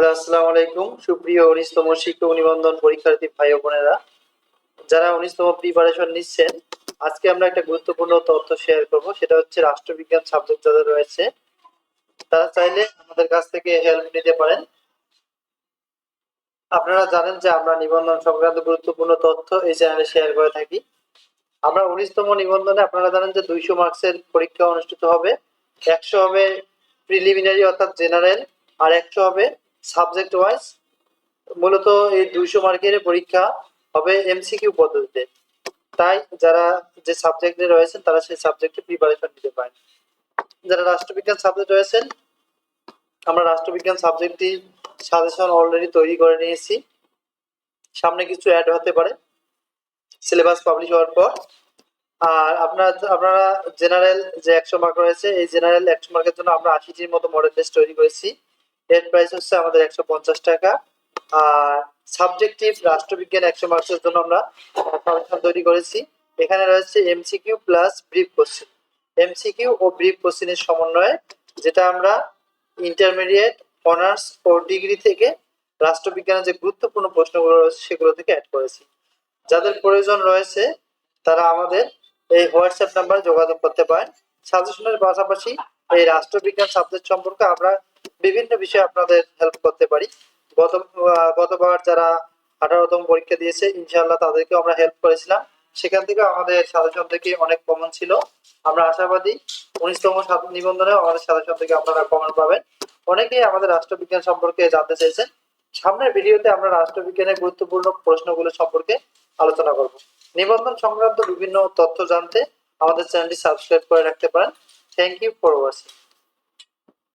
Hello আলাইকুম। সুপ্রিয় উনিশতম শিক্ষক নিবন্ধন পরীক্ষার্থী ভাই বোনেরা, যারা উনিশতম প্রিপারেশন নিচ্ছেন, আজকে আমরা একটা গুরুত্বপূর্ণ তথ্য শেয়ার করব, সেটা হচ্ছে রাষ্ট্রবিজ্ঞান সাবজেক্ট যাদের রয়েছে, তারা চাইলে আমাদের কাছ থেকে হেল্প নিতে পারেন। আপনারা জানেন যে আমরা নিবন্ধন সংক্রান্ত গুরুত্বপূর্ণ তথ্য এই চ্যানেলে শেয়ার করে থাকি। আমরা উনিশতম নিবন্ধনে আপনারা জানেন যে দুইশো মার্কসের পরীক্ষা অনুষ্ঠিত হবে, একশো হবে প্রিলিমিনারি অর্থাৎ জেনারেল আর একশো হবে সাবজেক্ট ওয়াইজ মূলত এই দুইশো মার্কের পরীক্ষা হবে এমসিকিউ পদ্ধতিতে। তাই যারা যে সাবজেক্টে রয়েছেন, তারা সেই সাবজেক্টে প্রিপারেশন নিতে পারেন। যারা রাষ্ট্রবিজ্ঞান সাবজেক্ট রয়েছেন, আমরা রাষ্ট্রবিজ্ঞান সাবজেক্টটি সাজেশন অলরেডি তৈরি করে নিয়েছি। সামনে কিছু অ্যাড হতে পারে সিলেবাস পাবলিশ হওয়ার পর। আর আপনারা আপনারা জেনারেল যে একশো মার্ক রয়েছে, এই জেনারেল একশো মার্কের জন্য আমরা আশিটির মতো মডেল টেস্ট তৈরি করেছি। এর প্রাইস হচ্ছে আমাদের একশো পঞ্চাশ টাকা। আর সাবজেক্টিভ রাষ্ট্রবিজ্ঞান একশো মার্কসের জন্য আমরা সাজেশন তৈরি করেছি। এখানে রয়েছে MCQ plus brief question MCQ ও ব্রিফ কোশ্চেনের সমন্বয়ে যেটা আমরা ইন্টারমিডিয়েট অনার্স ও ডিগ্রি থেকে রাষ্ট্রবিজ্ঞানের যে গুরুত্বপূর্ণ প্রশ্নগুলো রয়েছে সেগুলো থেকে অ্যাড করেছি। যাদের প্রয়োজন রয়েছে তারা আমাদের এই হোয়াটসঅ্যাপ নাম্বারে যোগাযোগ করতে পারেন। সাজেশনের পাশাপাশি এই রাষ্ট্রবিজ্ঞান সাবজেক্ট সম্পর্কে আমরা বিভিন্ন বিষয়ে আপনাদের হেল্প করতে পারি। গত গতবার যারা আঠারোতম পরীক্ষা দিয়েছে, ইনশাআল্লাহ তাদেরকে আমরা হেল্প করেছিলাম। সেখান থেকে আমাদের সাজেশন থেকে অনেক কমন ছিল। আমরা আশাবাদী উনিশতম নিবন্ধনে আমাদের সাজেশন থেকে আপনারা কমন পাবেন। অনেকেই আমাদের রাষ্ট্রবিজ্ঞান সম্পর্কে জানতে চাইছেন সামনের ভিডিওতে আমরা রাষ্ট্রবিজ্ঞানের গুরুত্বপূর্ণ প্রশ্নগুলো সম্পর্কে আলোচনা করব। নিবন্ধন সংক্রান্ত বিভিন্ন তথ্য জানতে আমাদের চ্যানেলটি সাবস্ক্রাইব করে রাখতে পারেন। Thank you for watching